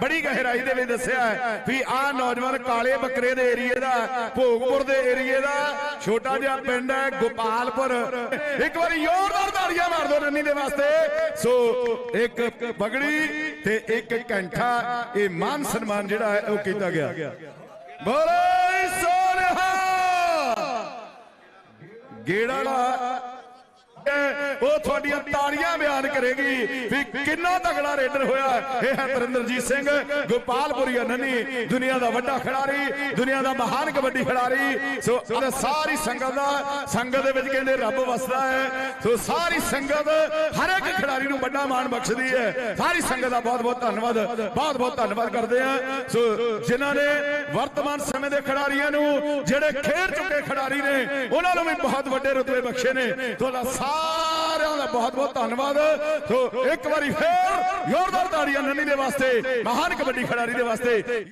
ਬੜੀ ਗਹਿਰਾਈ ਦੇ ਵਿੱਚ ਦੱਸਿਆ ਹੈ ਵੀ ਆਹ ਨੌਜਵਾਨ ਕਾਲੇ ਬੱਕਰੇ ਦੇ ਏਰੀਏ ਦਾ, ਭੋਗਪੁਰ ਦੇ ਏਰੀਏ ਦਾ ਛੋਟਾ ਜਿਹਾ ਪਿੰਡ ਹੈ, ਗੋਪਾਲਪੁਰ। ਇੱਕ ਵਾਰੀ ਜ਼ੋਰਦਾਰ ਤਾੜੀਆਂ ਮਾਰ ਦਿਓ ਨੰਨੀ ਦੇ ਵਾਸਤੇ। ਸੋ ਇੱਕ ਪਗੜੀ ਤੇ ਇੱਕ ਕੈਂਠਾ ਇਹ ਮਾਨ ਸਨਮਾਨ ਜਿਹੜਾ ਹੈ, ਉਹ ਕੀਤਾ ਗਿਆ। ਬੋਲੇ ਸੋਨਹਾ! ਗੇੜਾ ਵਾਲਾ ਉਹ ਤੁਹਾਡੀਆਂ ਤਾੜੀਆਂ ਬਿਆਨ ਕਰੇਗੀ ਵੀ ਕਿੰਨਾ ਤਗੜਾ ਰੇਡਰ ਹੋਇਆ। ਇਹ ਹੈ ਤਰਿੰਦਰਜੀਤ ਸਿੰਘ ਗੋਪਾਲਪੁਰੀਆ ਨੰਨੀ ਦੁਨੀਆ ਦਾ ਵੱਡਾ ਖਿਡਾਰੀ, ਦੁਨੀਆ ਦਾ ਮਹਾਨ ਕਬੱਡੀ ਖਿਡਾਰੀ। ਸੋ ਸਾਰੀ ਸੰਗਤ ਦਾ, ਸੰਗਤ ਦੇ ਵਿੱਚ ਕਹਿੰਦੇ ਰੱਬ ਵਸਦਾ ਹੈ। ਸੋ ਸਾਰੀ ਸੰਗਤ ਹਰ ਇੱਕ ਖਿਡਾਰੀ ਨੂੰ ਵੱਡਾ ਮਾਣ ਬਖਸ਼ਦੀ ਹੈ। ਸਾਰੀ ਸੰਗਤ ਦਾ ਬਹੁਤ ਬਹੁਤ ਧੰਨਵਾਦ ਬਹੁਤ ਬਹੁਤ ਧੰਨਵਾਦ ਕਰਦੇ ਆ ਸੋ ਜਿਨ੍ਹਾਂ ਨੇ ਵਰਤਮਾਨ ਸਮੇਂ ਦੇ ਖਿਡਾਰੀਆਂ ਨੂੰ, ਜਿਹੜੇ ਖੇਡ ਚੁੱਕੇ ਖਿਡਾਰੀ ਨੇ, ਉਹਨਾਂ ਨੂੰ ਵੀ ਬਹੁਤ ਵੱਡੇ ਰੁਤਬੇ ਬਖਸ਼ੇ ਨੇ। ਤੁਹਾਡਾ ਸਾਰਿਆਂ ਦਾ ਬਹੁਤ ਬਹੁਤ ਧੰਨਵਾਦ। ਸੋ ਇੱਕ ਵਾਰੀ ਫੇਰ ਜ਼ੋਰਦਾਰ ਤਾੜੀਆਂ ਨੰਨੀ ਦੇ ਵਾਸਤੇ, ਮਹਾਨ ਕਬੱਡੀ ਖਿਡਾਰੀ ਦੇ ਵਾਸਤੇ।